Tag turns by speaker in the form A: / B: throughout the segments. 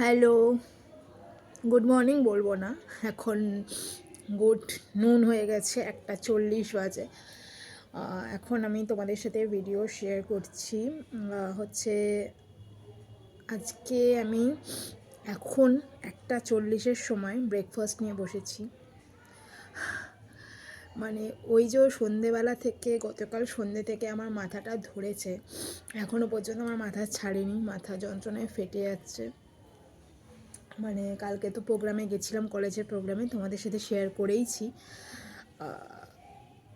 A: Hello. Good morning বলব না। এখন গুড নুন হয়ে গেছে, একটা চল্লিশ বাজে। এখন আমি তোমাদের সাথে ভিডিও শেয়ার করছি। হচ্ছে আজকে আমি এখন একটা চল্লিশের সময় ব্রেকফাস্ট নিয়ে বসেছি। মানে ওই যে সন্ধেবেলা থেকে, গতকাল সন্ধে থেকে আমার মাথাটা ধরেছে। এখনও পর্যন্ত আমার মাথা ছাড়েনি, মাথা যন্ত্রণায় ফেটে যাচ্ছে। মানে কালকে তো প্রোগ্রামে গেছিলাম কলেজের প্রোগ্রামে তোমাদের সাথে শেয়ার করেইছি।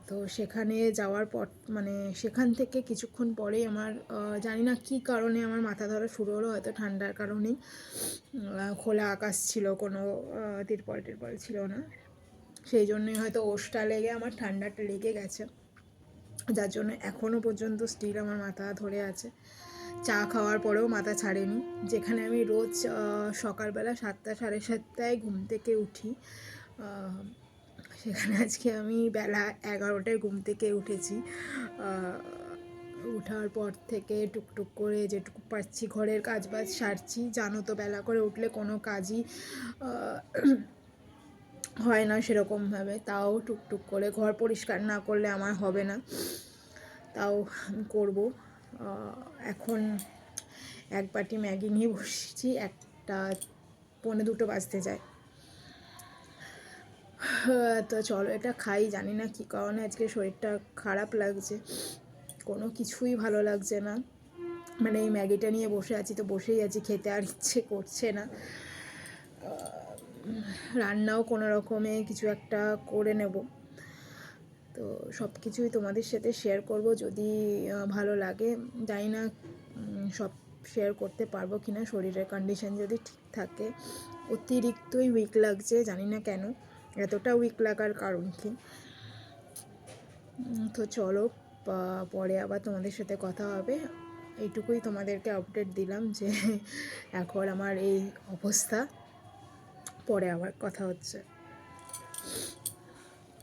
A: তো সেখানে যাওয়ার পর মানে সেখান থেকে কিছুক্ষণ পরেই আমার জানি না কী কারণে আমার মাথা ধরা শুরু হলো, হয়তো ঠান্ডার কারণেই। খোলা আকাশ ছিল, কোনো তিরপল টিরপল ছিল না। সেই জন্যই হয়তো ওষটা লেগে, আমার ঠান্ডাটা লেগে গেছে। যার জন্য এখনও পর্যন্ত স্টিল আমার মাথা ধরে আছে। চা খাওয়ার পরেও মাথা ছাড়েনি। যেখানে আমি রোজ সকালবেলা সাতটা সাড়ে সাতটায় ঘুম থেকে উঠি। সেখানে আজকে আমি বেলা এগারোটায় ঘুম থেকে উঠেছি। উঠার পর থেকে টুকটুক করে যেটুকু পারছি ঘরের কাজ বাজ সারছি। জানো তো বেলা করে উঠলে কোনো কাজই হয় না সেরকমভাবে। তাও টুকটুক করে ঘর পরিষ্কার না করলে আমার হবে না। তাও করব। এখন এক বাটি ম্যাগি নিয়ে বসেছি, একটা পৌনে দুটো বাজতে যায়। তো চলো এটা খাই, জানি না কী কারণে আজকে শরীরটা খারাপ লাগছে। কোনো কিছুই ভালো লাগছে না। মানে এই ম্যাগিটা নিয়ে বসে আছি তো বসেই আছি, খেতে আর ইচ্ছে করছে না। রান্নাও কোনো রকমে কিছু একটা করে নেব। তো সব কিছুই তোমাদের সাথে শেয়ার করব। যদি ভালো লাগে, জানি না সব শেয়ার করতে পারব কি না শরীরের কন্ডিশন যদি ঠিক থাকে, অতিরিক্তই উইক লাগছে, জানি না কেন। এতটা উইক লাগার কারণ কি? তো চলো পরে আবার তোমাদের সাথে কথা হবে। এইটুকুই তোমাদেরকে আপডেট দিলাম যে, এখন আমার এই অবস্থা। পরে আবার কথা হচ্ছে।